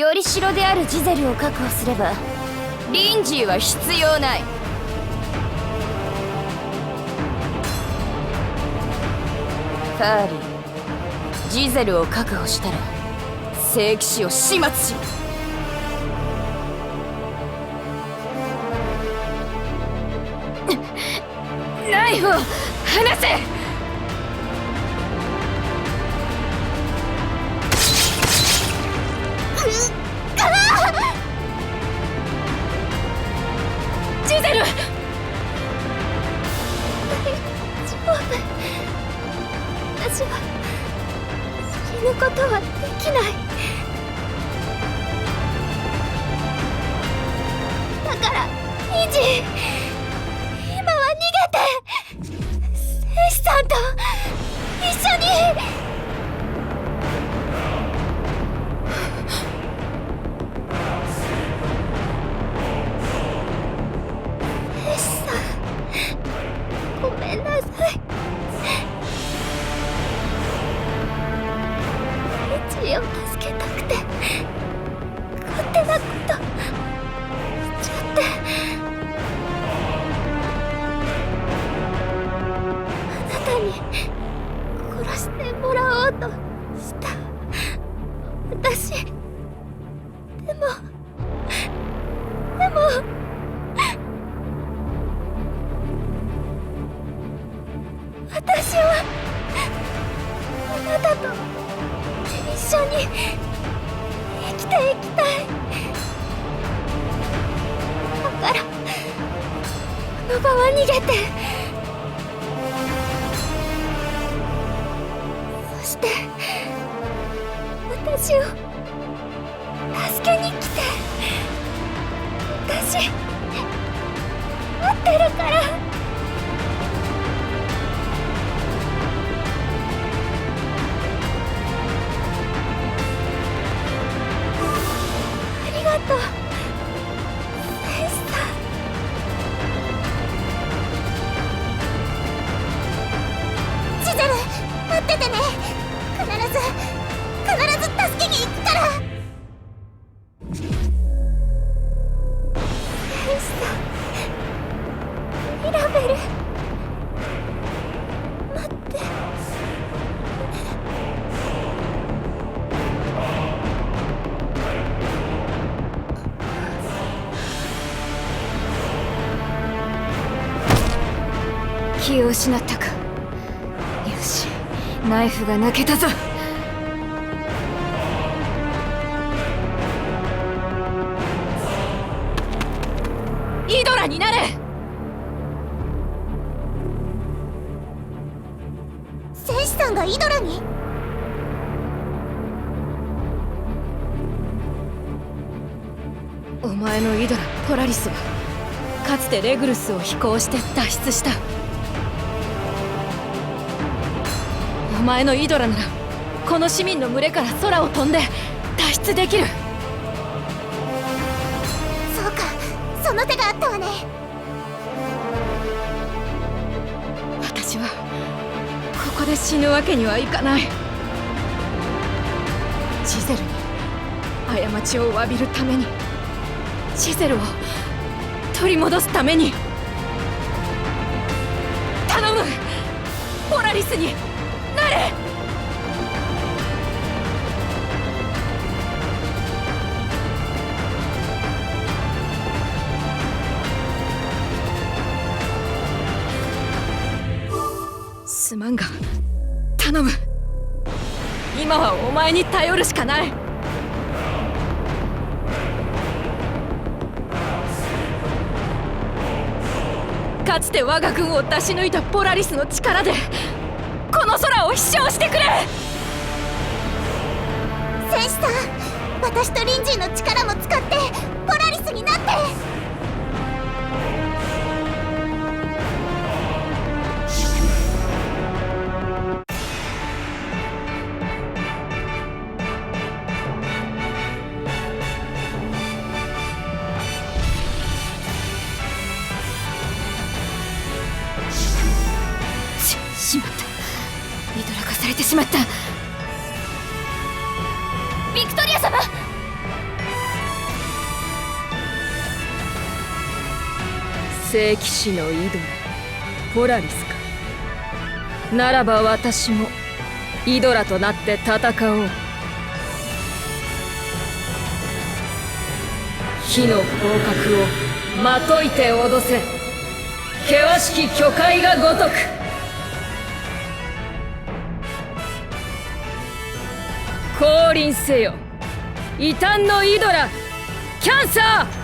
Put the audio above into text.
より城であるジゼルを確保すればリンジーは必要ない。ファーリージゼルを確保したら聖騎士を始末しろ。ナイフを離せ。から。インジ今は逃げて。戦士さんと一緒に。に殺してもらおうとした私でもでも私はあなたと一緒に生きていきたい。だからこの場は逃げて。して私を助けに来て私待ってるから。気を失ったか。よしナイフが抜けたぞ。イドラになれ。戦士さんがイドラに？お前のイドラポラリスはかつてレグルスを飛行して脱出したお前のイドラならこの市民の群れから空を飛んで脱出できる。そうかその手があったわね。私はここで死ぬわけにはいかない。ジゼルに過ちを詫びるためにジゼルを取り戻すために頼む。ポラリスになれ。すまんが頼む。今はお前に頼るしかない。かつて我が軍を出し抜いたポラリスの力で。この空を飛翔してくれ。戦士さん 私とリンジーの力も使ってポラリスになって。しまった。ビクトリア様。聖騎士のイドラポラリスか。ならば私もイドラとなって戦おう。火の降格をまといて脅せ。険しき巨海がごとく。降臨せよ。異端のイドラキャンサー